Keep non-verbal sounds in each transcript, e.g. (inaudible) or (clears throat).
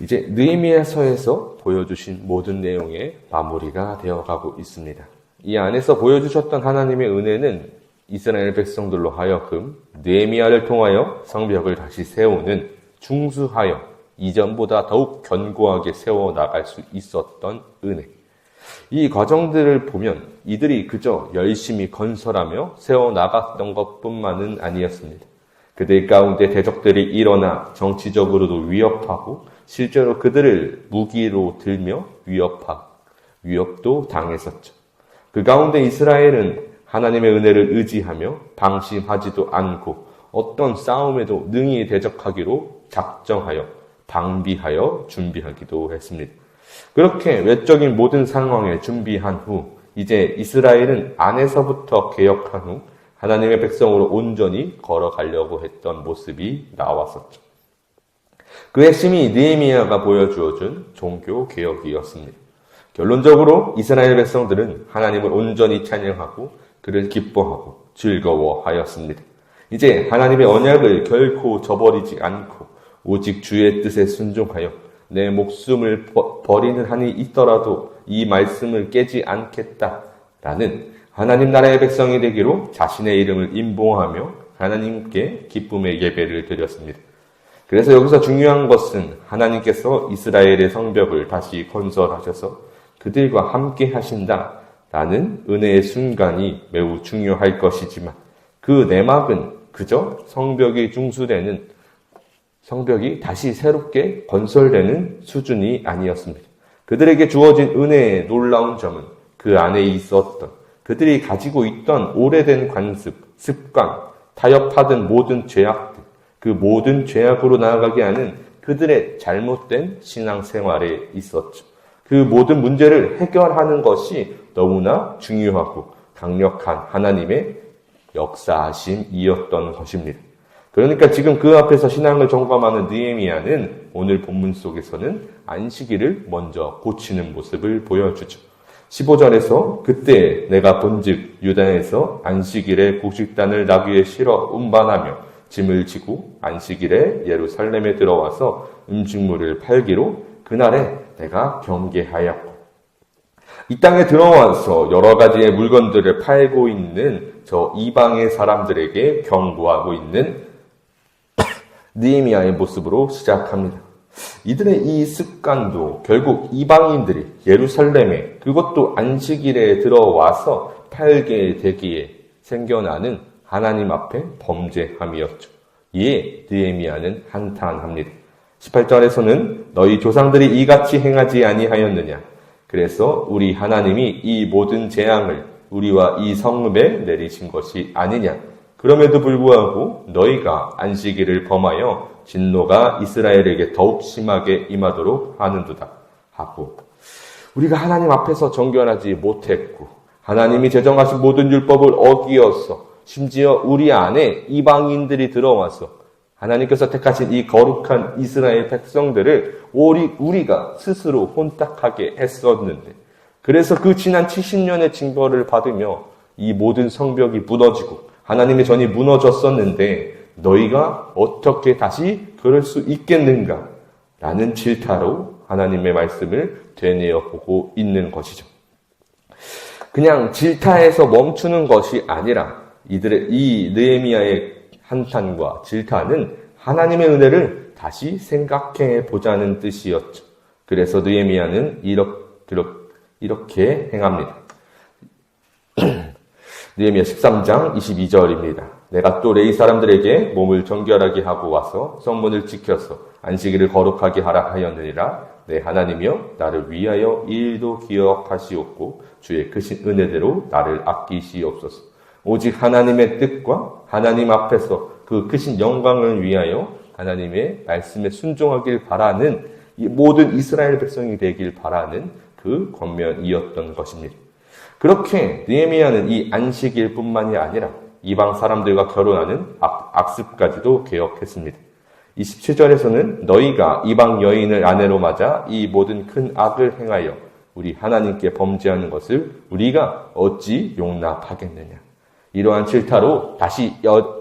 이제 느헤미야서에서 보여주신 모든 내용의 마무리가 되어가고 있습니다. 이 안에서 보여주셨던 하나님의 은혜는 이스라엘 백성들로 하여금 느헤미야를 통하여 성벽을 다시 세우는 중수하여 이전보다 더욱 견고하게 세워 나갈 수 있었던 은혜. 이 과정들을 보면 이들이 그저 열심히 건설하며 세워 나갔던 것뿐만은 아니었습니다. 그들 가운데 대적들이 일어나 정치적으로도 위협하고 실제로 그들을 무기로 들며 위협하, 위협도 당했었죠. 그 가운데 이스라엘은 하나님의 은혜를 의지하며 방심하지도 않고 어떤 싸움에도 능히 대적하기로 작정하여 방비하여 준비하기도 했습니다. 그렇게 외적인 모든 상황에 준비한 후 이제 이스라엘은 안에서부터 개혁한 후 하나님의 백성으로 온전히 걸어가려고 했던 모습이 나왔었죠. 그 핵심이 느헤미야가 보여주어준 종교 개혁이었습니다. 결론적으로 이스라엘 백성들은 하나님을 온전히 찬양하고 그를 기뻐하고 즐거워하였습니다. 이제 하나님의 언약을 결코 저버리지 않고 오직 주의 뜻에 순종하여 내 목숨을 버리는 한이 있더라도 이 말씀을 깨지 않겠다라는 하나님 나라의 백성이 되기로 자신의 이름을 인봉하며 하나님께 기쁨의 예배를 드렸습니다. 그래서 여기서 중요한 것은 하나님께서 이스라엘의 성벽을 다시 건설하셔서 그들과 함께 하신다 라는 은혜의 순간이 매우 중요할 것이지만 그 내막은 그저 성벽이 중수되는 성벽이 다시 새롭게 건설되는 수준이 아니었습니다. 그들에게 주어진 은혜의 놀라운 점은 그 안에 있었던 그들이 가지고 있던 오래된 관습, 습관, 타협하던 모든 죄악들, 그 모든 죄악으로 나아가게 하는 그들의 잘못된 신앙생활에 있었죠. 그 모든 문제를 해결하는 것이 너무나 중요하고 강력한 하나님의 역사하심이었던 것입니다. 그러니까 지금 그 앞에서 신앙을 점검하는 느헤미야는 오늘 본문 속에서는 안식일을 먼저 고치는 모습을 보여주죠. 15절에서 그때 내가 본즉 유다에서 안식일에 곡식단을 나귀에 실어 운반하며 짐을 지고 안식일에 예루살렘에 들어와서 음식물을 팔기로 그날에 내가 경계하였고 이 땅에 들어와서 여러 가지의 물건들을 팔고 있는 저 이방의 사람들에게 경고하고 있는 (coughs) 느헤미야의 모습으로 시작합니다. 이들의 이 습관도 결국 이방인들이 예루살렘에 그것도 안식일에 들어와서 팔게 되기에 생겨나는 하나님 앞에 범죄함이었죠. 이에 느헤미야는 한탄합니다. 18절에서는 너희 조상들이 이같이 행하지 아니하였느냐? 그래서 우리 하나님이 이 모든 재앙을 우리와 이 성읍에 내리신 것이 아니냐? 그럼에도 불구하고 너희가 안식일을 범하여 진노가 이스라엘에게 더욱 심하게 임하도록 하는도다 하고 우리가 하나님 앞에서 정결하지 못했고 하나님이 제정하신 모든 율법을 어기어서 심지어 우리 안에 이방인들이 들어와서 하나님께서 택하신 이 거룩한 이스라엘 백성들을 우리, 우리가 스스로 혼탁하게 했었는데 그래서 그 지난 70년의 징벌을 받으며 이 모든 성벽이 무너지고 하나님의 전이 무너졌었는데 너희가 어떻게 다시 그럴 수 있겠는가? 라는 질타로 하나님의 말씀을 되뇌어 보고 있는 것이죠. 그냥 질타에서 멈추는 것이 아니라 이들의 이 느헤미야의 한탄과 질타는 하나님의 은혜를 다시 생각해 보자는 뜻이었죠. 그래서 느헤미야는 이렇게, 행합니다. (clears throat) 느헤미야 13장 22절입니다. 내가 또 레이 사람들에게 몸을 정결하게 하고 와서 성문을 지켜서 안식일을 거룩하게 하라 하였느니라 내 하나님이여 나를 위하여 일도 기억하시옵고 주의 크신 은혜대로 나를 아끼시옵소서 오직 하나님의 뜻과 하나님 앞에서 그 크신 영광을 위하여 하나님의 말씀에 순종하길 바라는 모든 이스라엘 백성이 되길 바라는 그 권면이었던 것입니다. 그렇게 느헤미야는 이 안식일 뿐만이 아니라 이방 사람들과 결혼하는 악, 습까지도 개혁했습니다. 27절에서는 너희가 이방 여인을 아내로 맞아 이 모든 큰 악을 행하여 우리 하나님께 범죄하는 것을 우리가 어찌 용납하겠느냐. 이러한 질타로 다시 여,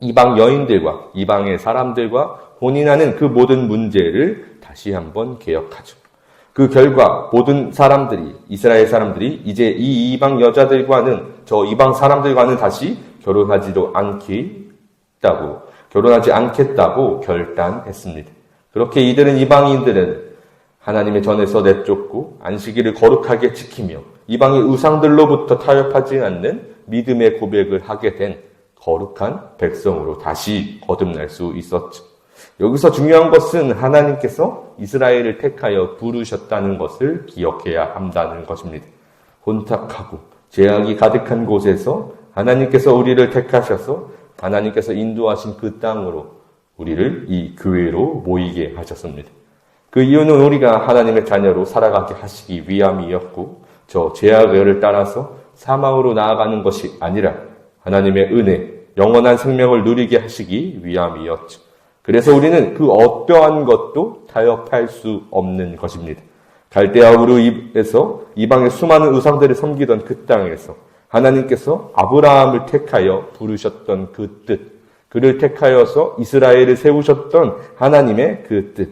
이방 여인들과 이방의 사람들과 혼인하는 그 모든 문제를 다시 한번 개혁하죠. 그 결과 모든 사람들이 이스라엘 사람들이 이제 이 이방 여자들과는 저 이방 사람들과는 다시 결혼하지도 않겠다고 결혼하지 않겠다고 결단했습니다. 그렇게 이들은 이방인들은 하나님의 전에서 내쫓고 안식일을 거룩하게 지키며 이방의 우상들로부터 타협하지 않는 믿음의 고백을 하게 된 거룩한 백성으로 다시 거듭날 수 있었죠. 여기서 중요한 것은 하나님께서 이스라엘을 택하여 부르셨다는 것을 기억해야 한다는 것입니다. 혼탁하고 죄악이 가득한 곳에서 하나님께서 우리를 택하셔서 하나님께서 인도하신 그 땅으로 우리를 이 교회로 모이게 하셨습니다. 그 이유는 우리가 하나님의 자녀로 살아가게 하시기 위함이었고 저 죄악을 따라서 사망으로 나아가는 것이 아니라 하나님의 은혜, 영원한 생명을 누리게 하시기 위함이었죠. 그래서 우리는 그 어떠한 것도 타협할 수 없는 것입니다. 갈대아 우르에서 이방의 수많은 우상들을 섬기던 그 땅에서 하나님께서 아브라함을 택하여 부르셨던 그 뜻, 그를 택하여서 이스라엘을 세우셨던 하나님의 그 뜻.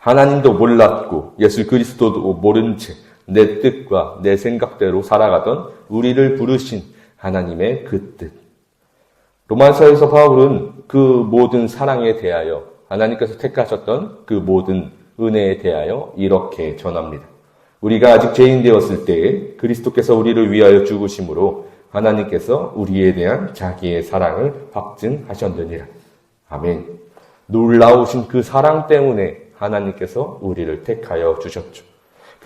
하나님도 몰랐고 예수 그리스도도 모른 채 내 뜻과 내 생각대로 살아가던 우리를 부르신 하나님의 그 뜻. 로마서에서 바울은 그 모든 사랑에 대하여 하나님께서 택하셨던 그 모든 은혜에 대하여 이렇게 전합니다. 우리가 아직 죄인 되었을 때에 그리스도께서 우리를 위하여 죽으심으로 하나님께서 우리에 대한 자기의 사랑을 확증하셨느니라. 아멘. 놀라우신 그 사랑 때문에 하나님께서 우리를 택하여 주셨죠.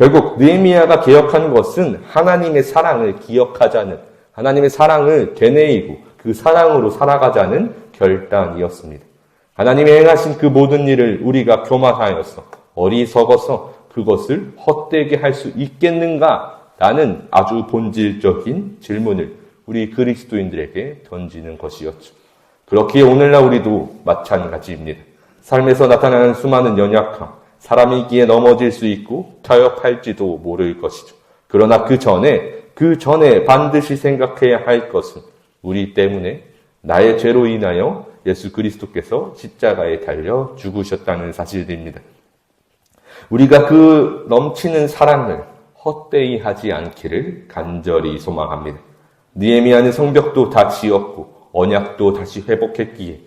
결국 느헤미야가 개혁한 것은 하나님의 사랑을 기억하자는 하나님의 사랑을 되뇌이고 그 사랑으로 살아가자는 결단이었습니다. 하나님이 행하신 그 모든 일을 우리가 교만하여서 어리석어서 그것을 헛되게 할 수 있겠는가? 라는 아주 본질적인 질문을 우리 그리스도인들에게 던지는 것이었죠. 그렇기에 오늘날 우리도 마찬가지입니다. 삶에서 나타나는 수많은 연약함, 사람이기에 넘어질 수 있고 타협할지도 모를 것이죠. 그러나 그 전에, 그 전에 반드시 생각해야 할 것은 우리 때문에 나의 죄로 인하여 예수 그리스도께서 십자가에 달려 죽으셨다는 사실입니다. 우리가 그 넘치는 사랑을 헛되이 하지 않기를 간절히 소망합니다. 니에미아는 성벽도 다 지었고 언약도 다시 회복했기에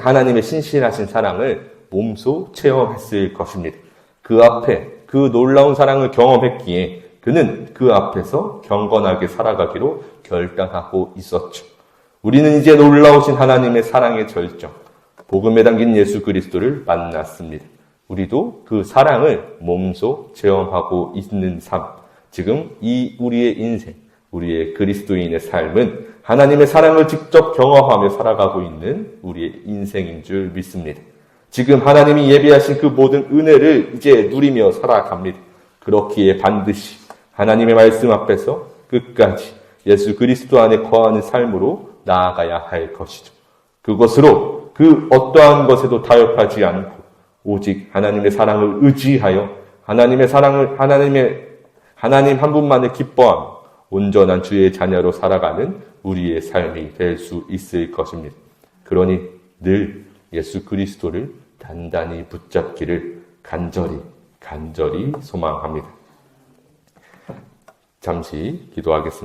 하나님의 신실하신 사랑을 몸소 체험했을 것입니다. 그 앞에 그 놀라운 사랑을 경험했기에 그는 그 앞에서 경건하게 살아가기로 결단하고 있었죠. 우리는 이제 놀라우신 하나님의 사랑의 절정, 복음에 담긴 예수 그리스도를 만났습니다. 우리도 그 사랑을 몸소 체험하고 있는 삶, 지금 이 우리의 인생, 우리의 그리스도인의 삶은 하나님의 사랑을 직접 경험하며 살아가고 있는 우리의 인생인 줄 믿습니다. 지금 하나님이 예비하신 그 모든 은혜를 이제 누리며 살아갑니다. 그렇기에 반드시 하나님의 말씀 앞에서 끝까지 예수 그리스도 안에 거하는 삶으로 나아가야 할 것이죠. 그것으로 그 어떠한 것에도 타협하지 않고 오직 하나님의 사랑을 의지하여 하나님의 사랑을 하나님의 하나님 한 분만을 기뻐하며 온전한 주의 자녀로 살아가는 우리의 삶이 될 수 있을 것입니다. 그러니 늘 예수 그리스도를 단단히 붙잡기를 간절히 간절히 소망합니다. 잠시 기도하겠습니다.